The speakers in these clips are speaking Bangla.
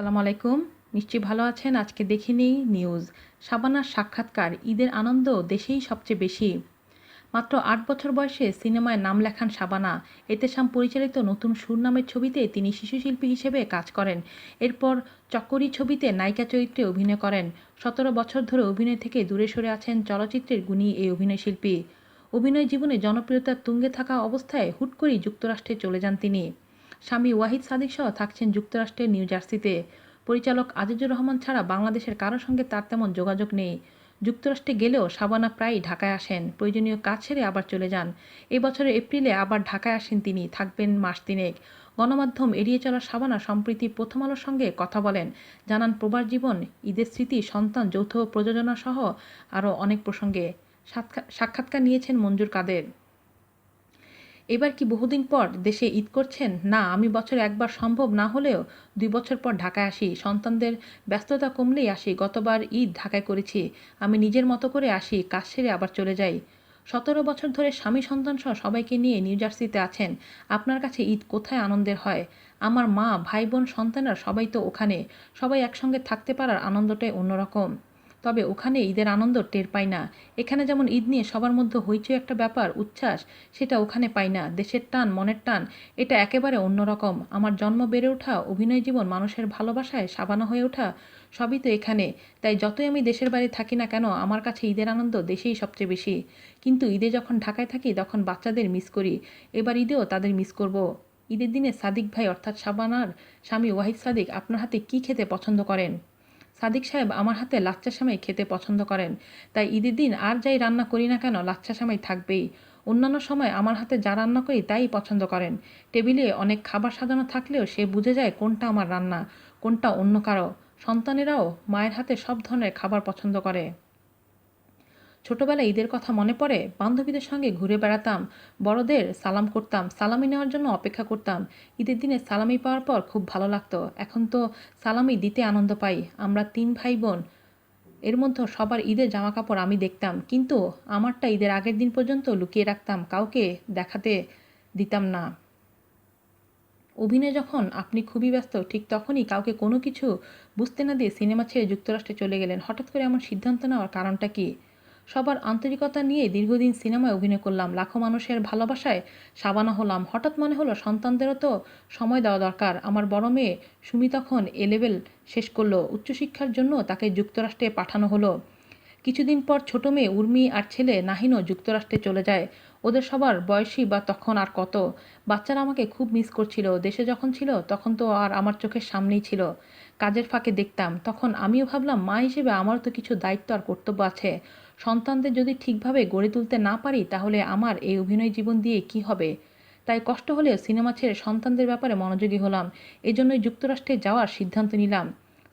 সালাম আলাইকুম। নিশ্চয়ই ভালো আছেন? আজকে দেখে নিই নিউজ। শাবানার সাক্ষাৎকার, ঈদের আনন্দ দেশেই সবচেয়ে বেশি। মাত্র আট বছর বয়সে সিনেমায় নাম লেখান শাবানা এতেশাম পরিচালিত নতুন সুর নামের ছবিতে তিনি শিশুশিল্পী হিসেবে কাজ করেন। এরপর চক্করি ছবিতে নায়িকা চরিত্রে অভিনয় করেন। সতেরো বছর ধরে অভিনয় থেকে দূরে সরে আছেন চলচ্চিত্রের গুণী এই অভিনয়শিল্পী অভিনয় জীবনে জনপ্রিয়তার তুঙ্গে থাকা অবস্থায় হুট করেই যুক্তরাষ্ট্রে চলে যান তিনি। স্বামী ওয়াহিদ সাদিক সহ থাকছেন যুক্তরাষ্ট্রের নিউ জার্সিতে। পরিচালক আজিজুর রহমান ছাড়া বাংলাদেশের কারও সঙ্গে তার তেমন যোগাযোগ নেই। যুক্তরাষ্ট্রে গেলেও শাবানা প্রায়ই ঢাকায় আসেন। প্রয়োজনীয় কাজ ছেড়ে আবার চলে যান। এ বছরের এপ্রিলে আবার ঢাকায় আসেন তিনি। থাকবেন মাস তিনেক। গণমাধ্যম এড়িয়ে চলা শাবানা সম্প্রীতি প্রথম আলোর সঙ্গে কথা বলেন। জানান, প্রবাস জীবন, ঈদের স্মৃতি, সন্তান, যৌথ প্রযোজনা সহ আরও অনেক প্রসঙ্গে সাক্ষাৎকার নিয়েছেন মঞ্জুর কাদের। এবার কি বহুদিন পর দেশে ঈদ করছেন? না, আমি বছরে একবার সম্ভব না হলেও দুই বছর পর ঢাকায় আসি। সন্তানদের ব্যস্ততা কমলেই আসি। গতবার ঈদ ঢাকায় করেছি। আমি নিজের মতো করে আসি, কাজ সেরে আবার চলে যাই। সতেরো বছর ধরে স্বামী সন্তান সহ সবাইকে নিয়ে নিউ জার্সিতে আছেন। আপনার কাছে ঈদ কোথায় আনন্দের হয়? আমার মা, ভাই, বোন, সন্তানরা সবাই তো ওখানে। সবাই একসঙ্গে থাকতে পারার আনন্দটাই অন্যরকম। তবে ওখানে ঈদের আনন্দ টের পাই না। এখানে যেমন ঈদ নিয়ে সবার মধ্যে হইচই একটা ব্যাপার, উচ্ছ্বাস, সেটা ওখানে পাই না। দেশের টান, মনের টান, এটা একেবারে অন্যরকম। আমার জন্ম বেড়ে ওঠা, অভিনয় জীবন, মানুষের ভালোবাসায় সাবানো হয়ে ওঠা, সবই তো এখানে। তাই যতই আমি দেশের বাড়ি থাকি না কেন, আমার কাছে ঈদের আনন্দ দেশেই সবচেয়ে বেশি। কিন্তু ঈদে যখন ঢাকায় থাকি, তখন বাচ্চাদের মিস করি। এবার ঈদেও তাদের মিস করব। ঈদের দিনে সাদিক ভাই, অর্থাৎ সাবানার স্বামী ওয়াহিদ সাদিক, আপনার হাতে কি খেতে পছন্দ করেন? সাদিক সাহেব আমার হাতে লাচ্চা সামাই খেতে পছন্দ করেন। তাই ঈদের দিন আর যাই রান্না করি না কেন লাচ্চা সামাই থাকবেই। অন্যান্য সময় আমার হাতে যা রান্না করি তাই পছন্দ করেন। টেবিলে অনেক খাবার সাজানো থাকলেও সে বুঝে যায় কোনটা আমার রান্না, কোনটা অন্য কারও। সন্তানেরাও মায়ের হাতে সব ধরনের খাবার পছন্দ করে। ছোটবেলায় ঈদের কথা মনে পড়ে, বান্ধবীদের সঙ্গে ঘুরে বেড়াতাম, বড়দের সালাম করতাম, সালামি নেওয়ার জন্য অপেক্ষা করতাম। ঈদের দিনে সালামি পাওয়ার পর খুব ভালো লাগতো। এখন তো সালামি দিতে আনন্দ পাই। আমরা তিন ভাই বোন এর মধ্যে সবার ঈদের জামা কাপড় আমি দেখতাম। কিন্তু আমারটা ঈদের আগের দিন পর্যন্ত লুকিয়ে রাখতাম, কাউকে দেখাতে দিতাম না। অভিনয় যখন আপনি খুবই ব্যস্ত, ঠিক তখনই কাউকে কোনো কিছু বুঝতে না দিয়ে সিনেমা ছেড়ে যুক্তরাষ্ট্রে চলে গেলেন। হঠাৎ করে এমন সিদ্ধান্ত নেওয়ার কারণটা কী? সবার আন্তরিকতা নিয়ে দীর্ঘদিন সিনেমায় অভিনয় করলাম। লাখো মানুষের ভালোবাসায় সাবানা হলাম। হঠাৎ মনে হলো, সন্তানদেরও তো সময় দেওয়া দরকার। আমার বড় মেয়ে সুমি তখন এ লেভেল শেষ করল। উচ্চশিক্ষার জন্য তাকে যুক্তরাষ্ট্রে পাঠানো হলো। কিছুদিন পর ছোট মেয়ে উর্মি আর ছেলে নাহিনও যুক্তরাষ্ট্রে চলে যায়। ওদের সবার বয়সী বা তখন আর কত? বাচ্চারা আমাকে খুব মিস করছিল। দেশে যখন ছিল, তখন তো আর আমার চোখের সামনেই ছিল। কাজের ফাঁকে দেখতাম। তখন আমিও ভাবলাম, মা হিসেবে আমারও তো কিছু দায়িত্ব আর কর্তব্য আছে। সন্তানদের যদি ঠিকভাবে গড়ে তুলতে না পারি, তাহলে আমার এই অভিনয় জীবন দিয়ে কি হবে? তাই কষ্ট হলেও সিনেমা ছেড়ে সন্তানদের ব্যাপারে মনোযোগী হলাম। এজন্যই যুক্তরাষ্ট্রে যাওয়ার সিদ্ধান্ত নিলাম।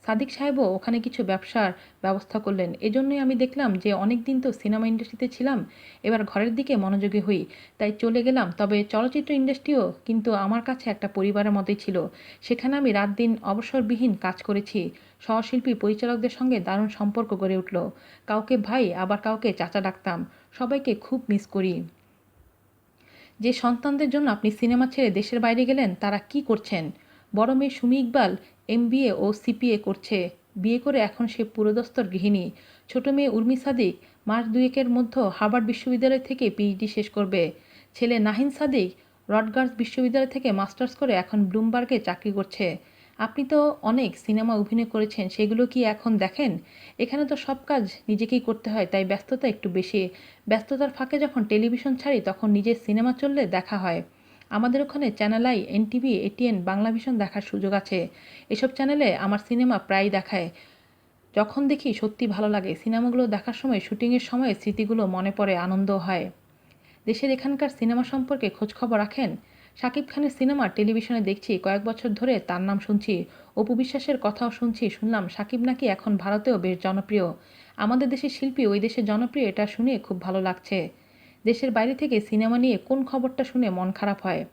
সাদিক সাহেবও ওখানে কিছু ব্যবসার ব্যবস্থা করলেন। এজন্যই আমি দেখলাম যে অনেক দিন তো সিনেমা ইন্ডাস্ট্রিতে ছিলাম, এবার ঘরের দিকে মনোযোগী হই। তাই চলে গেলাম, তবে চলচ্চিত্র ইন্ডাস্ট্রিও কিন্তু আমার কাছে একটা পরিবারের মতোই ছিল। সেখানে আমি রাত দিন অবসরবিহীন কাজ করেছি। সহশিল্পী পরিচালকদের সঙ্গে দারুণ সম্পর্ক গড়ে উঠল। কাউকে ভাই, আবার কাউকে চাচা ডাকতাম। সবাইকে খুব মিস করি। যে সন্তানদের জন্য আপনি সিনেমা ছেড়ে দেশের বাইরে গেলেন, তারা কি করছেন? বড় মেয়ে সুমি ইকবাল এমবিএ ও সিপিএ করছে। বিয়ে করে এখন সে পুরোদস্তর গৃহিণী। ছোট মেয়ে উর্মি সাদিক মাস দুয়েকের মধ্যে হার্ভার্ড বিশ্ববিদ্যালয় থেকে পিএইচডি শেষ করবে। ছেলে নাহিন সাদিক রডগার্স বিশ্ববিদ্যালয় থেকে মাস্টার্স করে এখন ব্লুমবার্গে চাকরি করছে। আপনি তো অনেক সিনেমা অভিনয় করেছেন, সেগুলো কি এখন দেখেন? এখানে তো সব কাজ নিজেকেই করতে হয়, তাই ব্যস্ততা একটু বেশি। ব্যস্ততার ফাঁকে যখন টেলিভিশন ছাড়ি, তখন নিজের সিনেমা চললে দেখা হয়। আমাদের ওখানে channel I NTV ATN Bangla vision দেখার সুযোগ আছে। এসব চ্যানেলে আমার সিনেমা প্রায় দেখায়। যখন দেখি সত্যি ভালো লাগে, সিনেমাগুলো দেখার সময় শুটিংয়ের সময় স্মৃতিগুলো মনে পড়ে, আনন্দ হয়। দেশের এখানকার সিনেমা সম্পর্কে খোঁজখবর রাখেন? শাকিব খানের সিনেমা টেলিভিশনে দেখছি, কয়েক বছর ধরে তার নাম শুনছি, অপু বিশ্বাসের কথাও শুনছি, শুনলাম শাকিব নাকি এখন ভারতেও বেশ জনপ্রিয়। আমাদের দেশের শিল্পী ওই দেশে জনপ্রিয়, এটা শুনে খুব ভালো লাগছে। দেশের বাইরে থেকে সিনেমা নিয়ে কোন খবরটা শুনে মন খারাপ হয়?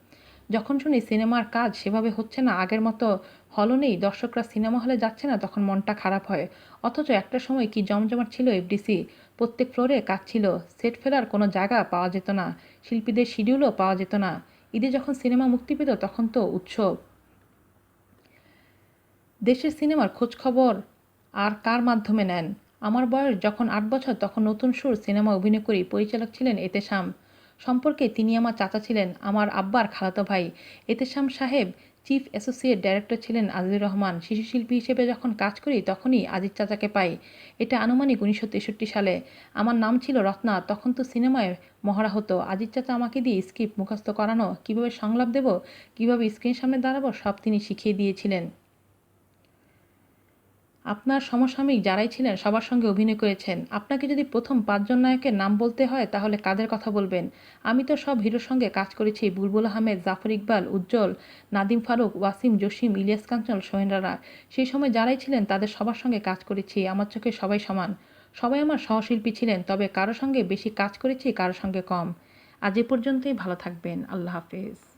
যখন শুনি সিনেমার কাজ সেভাবে হচ্ছে না, আগের মতো হলও নেই, দর্শকরা সিনেমা হলে যাচ্ছে না, তখন মনটা খারাপ হয়। অথচ একটা সময় কি জমজমাট ছিল এফডিসি? প্রত্যেক ফ্লোরে কাজ ছিল, সেট ফেরার কোনো জায়গা পাওয়া যেত না, শিল্পীদের শিডিউলও পাওয়া যেত না। ঈদে যখন সিনেমা মুক্তি পেত, তখন তো উৎসব। দেশের সিনেমার খোঁজখবর আর কার মাধ্যমে নেন? আমার বয়স যখন আট বছর, তখন নতুন সুর সিনেমা অভিনয় করি পরিচালক ছিলেন এতেশাম। সম্পর্কে তিনি আমার চাচা ছিলেন, আমার আব্বার খালাতো ভাই। এতেশাম সাহেব চিফ অ্যাসোসিয়েট ডাইরেক্টর ছিলেন আজিজুর রহমান। শিশুশিল্পী হিসেবে যখন কাজ করি, তখনই আজিজ চাচাকে পাই। এটা আনুমানিক উনিশশো তেষট্টি সালে। আমার নাম ছিল রত্না, তখন তো সিনেমায় মহড়া হতো। আজিজ চাচা আমাকে দিয়ে স্ক্রিপ্ট মুখস্থ করানো, কীভাবে সংলাপ দেব, কীভাবে স্ক্রিনের সামনে দাঁড়াবো, সব তিনি শিখিয়ে দিয়েছিলেন। আপনার সমসাময়িক যারাই ছিলেন, সবার সঙ্গে অভিনয় করেছেন। আপনাকে যদি প্রথম পাঁচজন নায়কের নাম বলতে হয়, তাহলে কাদের কথা বলবেন? আমি তো সব হিরোর সঙ্গে কাজ করেছি, বুলবুল আহমেদ, জাফর ইকবাল, উজ্জ্বল, নাদিম ফারুক, ওয়াসিম, জসিম, ইলিয়াস কাঞ্চল সোহেন রানা। সেই সময় যারাই ছিলেন, তাদের সবার সঙ্গে কাজ করেছি, আমার চোখে সবাই সমান। সবাই আমার সহশিল্পী ছিলেন, তবে কারও সঙ্গে বেশি কাজ করেছি, কারও সঙ্গে কম। আজ এ পর্যন্তই, ভালো থাকবেন, আল্লাহ হাফেজ।